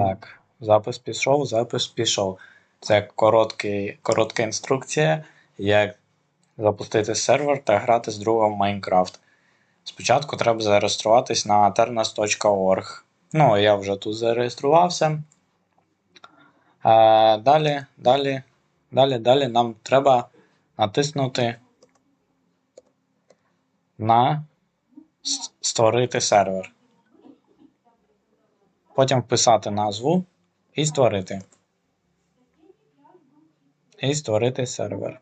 Так, запис пішов, запис пішов. Це короткий, коротка інструкція, як запустити сервер та грати з другом Майнкрафт. Спочатку треба зареєструватись на ternas.org. Ну, я вже тут зареєструвався. Е, далі, далі, далі, далі нам треба натиснути на створити сервер. Потім вписати назву і створити. І створити сервер.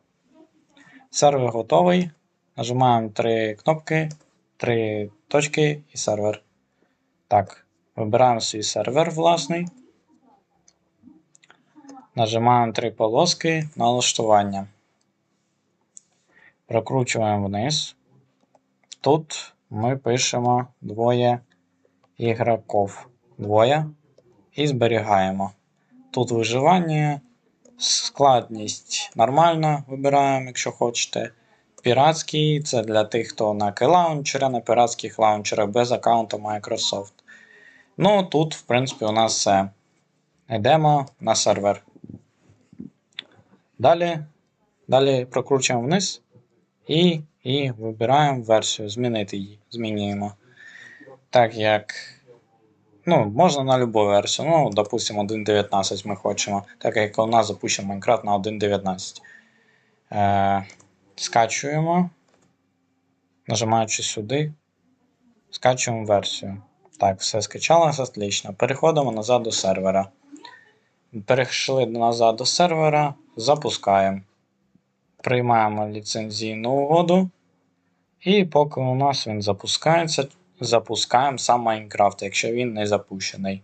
Сервер готовий. Нажимаємо три кнопки, три точки і сервер. Так, вибираємо свій сервер власний. Нажимаємо три полоски налаштування. Прокручуємо вниз. Тут ми пишемо двоє ігроків. Двоє. І зберігаємо. Тут виживання, складність нормально вибираємо, якщо хочете. Піратський це для тих, хто на K-лаунчері, на піратських лаунчерах без аккаунту Microsoft. Ну, тут, в принципі, у нас все. Йдемо на сервер. Далі, далі прокручуємо вниз і, і вибираємо версію, змінити її. Змінюємо. Так як. Ну, можна на любу версію. Ну, допустимо, 1.19 ми хочемо, так як у нас запущено Minecraft на 1.19. Е, скачуємо. Нажимаючи сюди. Скачуємо версію. Так, все скачалося, отлично. Переходимо назад до сервера. Перейшли назад до сервера, запускаємо. Приймаємо ліцензійну угоду. І поки у нас він запускається, запускаємо сам Майнкрафт, якщо він не запущений.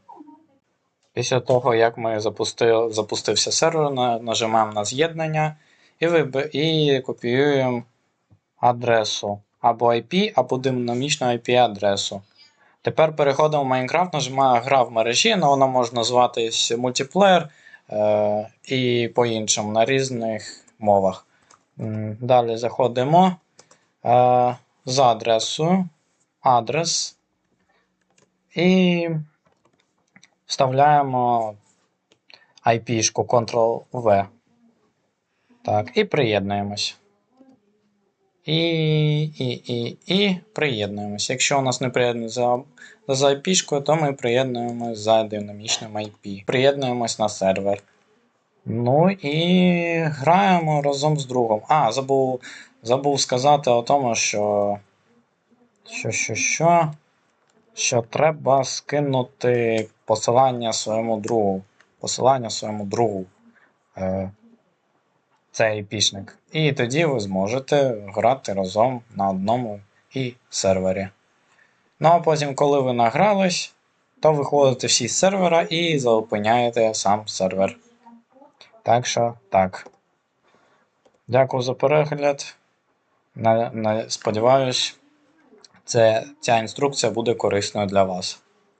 Після того, як ми запустили, запустився сервер, на- нажимаємо на з'єднання і, виби- і копіюємо адресу або IP, або динамічну IP-адресу. Тепер переходимо в Майнкрафт, нажимаю гра в мережі, ну, вона може називатись мультиплеєр е, і по-іншому на різних мовах. Далі заходимо е, за адресою, адрес і вставляємо IP-шку Ctrl-V. Так, і приєднуємось. І, і, і, і приєднуємось. Якщо у нас не приєднує за, за IP-шкою, то ми приєднуємось за динамічним IP. Приєднуємось на сервер. Ну і граємо разом з другом. А, забув, забув сказати о тому, що. Що, що, що. Що треба скинути посилання своєму другу. Посилання своєму другу. Е, цей пішник. І тоді ви зможете грати разом на одному і сервері. Ну а потім, коли ви награлись, то виходите всі з сервера і заопиняєте сам сервер. Так що так. Дякую за перегляд. На, на, сподіваюсь, це, ця інструкція буде корисною для вас.